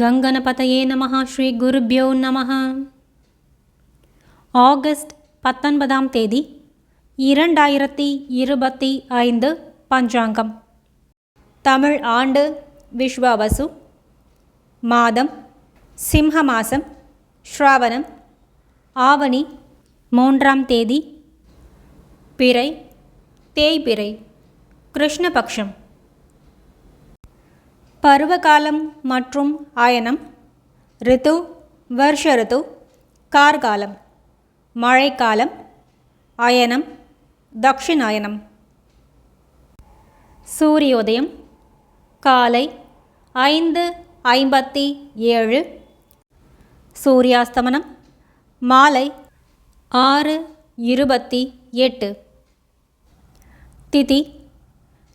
கங்கணபதயே நமः ஸ்ரீ குருப்யோ நமः ஆகஸ்ட் பத்தொன்பதாம் தேதி இரண்டாயிரத்தி இருபத்தி ஐந்து பஞ்சாங்கம். தமிழ் ஆண்டு விஸ்வாவசு. மாதம் சிம்ஹ மாசம் ஸ்ராவணம் ஆவணி மூன்றாம் தேதி பிறை தேய்பிறை கிருஷ்ணபக்ஷம். பருவகாலம் மற்றும் அயனம் ரித்து வருஷ ரித்து கார்காலம் மழைக்காலம் அயனம் தக்ஷிணாயனம். சூரியோதயம் காலை ஐந்து ஐம்பத்தி ஏழு. சூரியாஸ்தமனம் மாலை ஆறு இருபத்தி எட்டு. திதி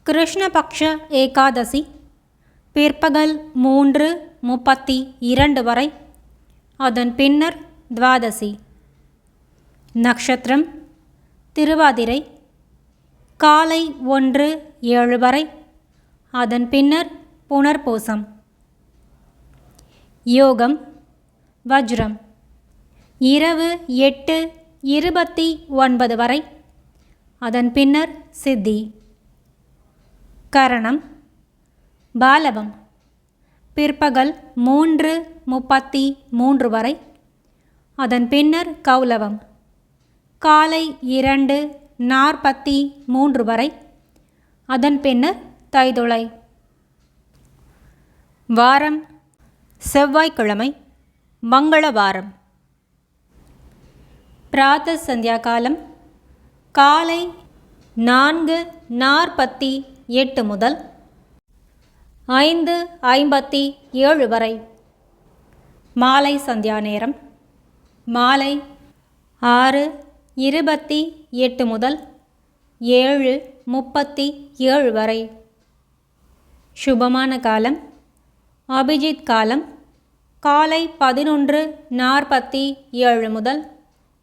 கிருஷ்ணபக்ஷ ஏகாதசி பிற்பகல் மூன்று முப்பத்தி இரண்டு வரை. அதன் பின்னர் துவாதசி. நட்சத்திரம் திருவாதிரை காலை ஒன்று ஏழு வரை. அதன் பின்னர் புனர்பூசம். யோகம் வஜ்ரம் இரவு எட்டு இருபத்தி ஒன்பது வரை. அதன் பின்னர் சித்தி. கரணம் பாலவம். பிற்பகல் மூன்று முப்பத்தி மூன்று வரை. அதன் பின்னர் கௌலவம். காலை இரண்டு நாற்பத்தி மூன்று வரை. அதன் பின்னர் தைதுளை. வாரம். செவ்வாய்க்கிழமை. மங்களவாரம். பிராத்த சந்தியா காலம் காலை நான்கு நாற்பத்தி எட்டு முதல். ஐந்து ஐம்பத்தி ஏழு வரை. மாலை சந்தியா நேரம். மாலை ஆறு இருபத்தி எட்டு முதல் ஏழு முப்பத்தி ஏழு வரை. சுபமான காலம். அபிஜித் காலம். காலை பதினொன்று நாற்பத்தி ஏழு முதல்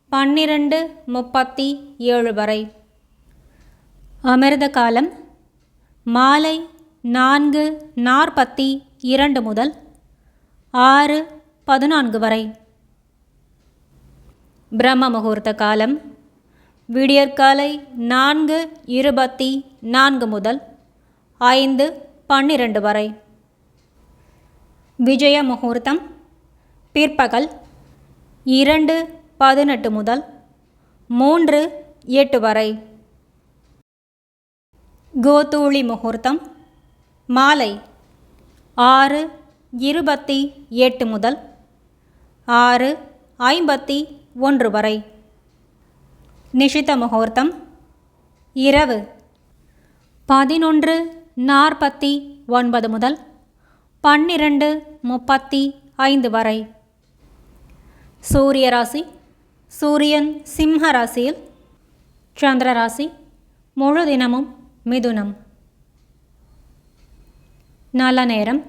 பன்னிரண்டு முப்பத்தி ஏழு வரை. அமிர்த காலம். மாலை நான்கு நாற்பத்தி இரண்டு முதல் ஆறு பதினான்கு வரை. பிரம்ம முகூர்த்த காலம் விடியற்காலை நான்கு இருபத்தி நான்கு முதல் ஐந்து பன்னிரண்டு வரை. விஜய முகூர்த்தம் பிற்பகல் இரண்டு பதினெட்டு முதல் மூன்று எட்டு வரை. கோதூளி முகூர்த்தம் மாலை ஆறு இருபத்தி எட்டு முதல் ஆறு ஐம்பத்தி ஒன்று வரை. நிஷித முகூர்த்தம் இரவு பதினொன்று நாற்பத்தி ஒன்பது முதல் பன்னிரண்டு முப்பத்தி ஐந்து வரை. சூரிய ராசி சூரியன் சிம்ம ராசியில் சந்திர ராசி முழு தினமும் மிதுனம். நல்ல நேரம்.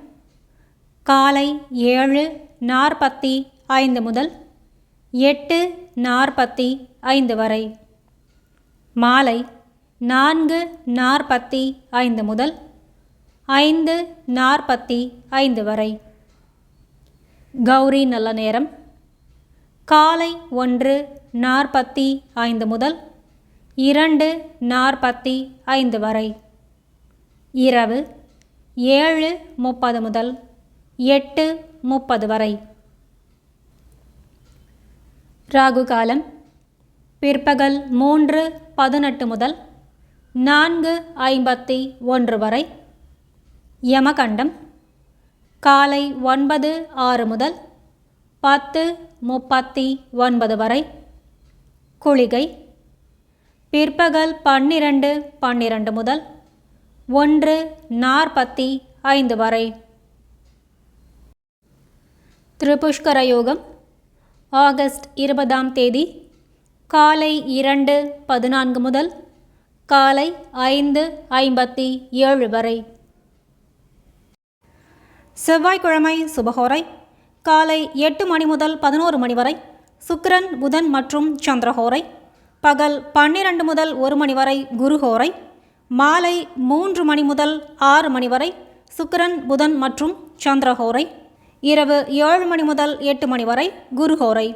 காலை ஏழு நாற்பத்தி ஐந்து முதல் எட்டு நாற்பத்தி ஐந்து வரை. மாலை நான்கு நாற்பத்தி ஐந்து முதல் ஐந்து நாற்பத்தி ஐந்து வரை. கௌரி நல்ல நேரம். காலை ஒன்று நாற்பத்தி ஐந்து முதல் இரண்டு நாற்பத்தி ஐந்து வரை. இரவு ஏழு முப்பது முதல் எட்டு முப்பது வரை. ராகு காலம் பிற்பகல் மூன்று பதினெட்டு முதல் நான்கு ஐம்பத்தி ஒன்று வரை. யமகண்டம் காலை ஒன்பது ஆறு முதல் பத்து முப்பத்தி ஒன்பது வரை. குளிகை பிற்பகல் பன்னிரண்டு பன்னிரண்டு முதல் ஒன்று நாற்பத்தி ஐந்து வரை. திரிபுஷ்கர யோகம் ஆகஸ்ட் இருபதாம் தேதி காலை இரண்டு பதினான்கு முதல் காலை ஐந்து ஐம்பத்தி ஏழு வரை. செவ்வாய்க்கிழமை சுபஹோரை காலை எட்டு மணி முதல் பதினோரு மணி வரை சுக்கிரன் புதன் மற்றும் சந்திரஹோரை பகல் பன்னிரண்டு முதல் ஒரு மணி வரை குருஹோரை மாலை மூன்று மணி முதல் ஆறு மணி வரை சுக்கிரன் புதன் மற்றும் சந்திரஹோரை. இரவு ஏழு மணி முதல் எட்டு மணி வரை குருஹோரை.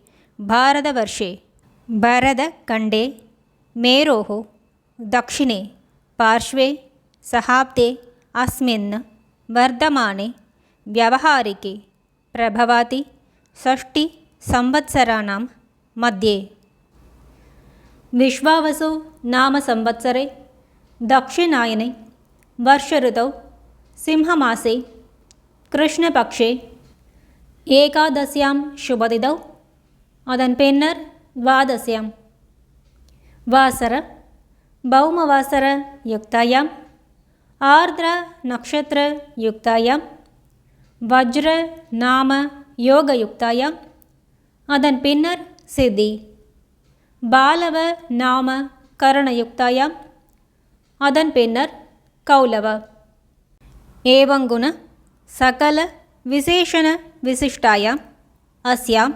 भारतवर्षे भरतखण्डे मेरोः दक्षिणे पार्श्वे सहाब्दे अस्मिन् वर्धमाने व्यावहारिके प्रभवाति षष्टिसंवत्सराणां मध्ये विश्वावसु नाम संवत्सरे दक्षिणायने वर्षऋतौ सिंहमासे कृष्णपक्षे एकादश्यां शुभदिदौ அதன் பின்னர் துவாதசியம் வாசர பௌமவாசர யுக்தாயாம். ஆர்திர நக்ஷத்திர யுக்தாயாம். வஜ்ர நாம யோக யுக்தாயாம் அதன் பின்னர் சிதி பாலவ நாம கரணயுக்தாயாம். அதன் பின்னர் கௌலவ. ஏவங்குண சகல விசேஷண விசிஷ்டாயாம். அஸ்யாம்.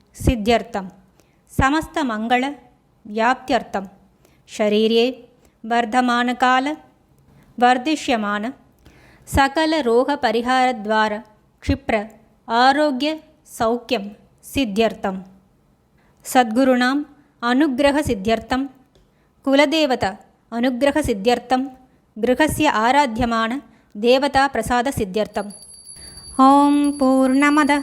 सिद्ध्यर्थं समस्तमङ्गलव्याप्त्यर्थं शरीरे वर्धमानकाल वर्धिष्यमान सकलरोगपरिहारद्वारा क्षिप्र आरोग्यसौख्यं सिद्ध्यर्थं सद्गुरूणाम् अनुग्रहसिद्ध्यर्थं कुलदेवता अनुग्रहसिद्ध्यर्थं गृहस्य आराध्यमान देवताप्रसादसिद्ध्यर्थम् ॐ पूर्णमदः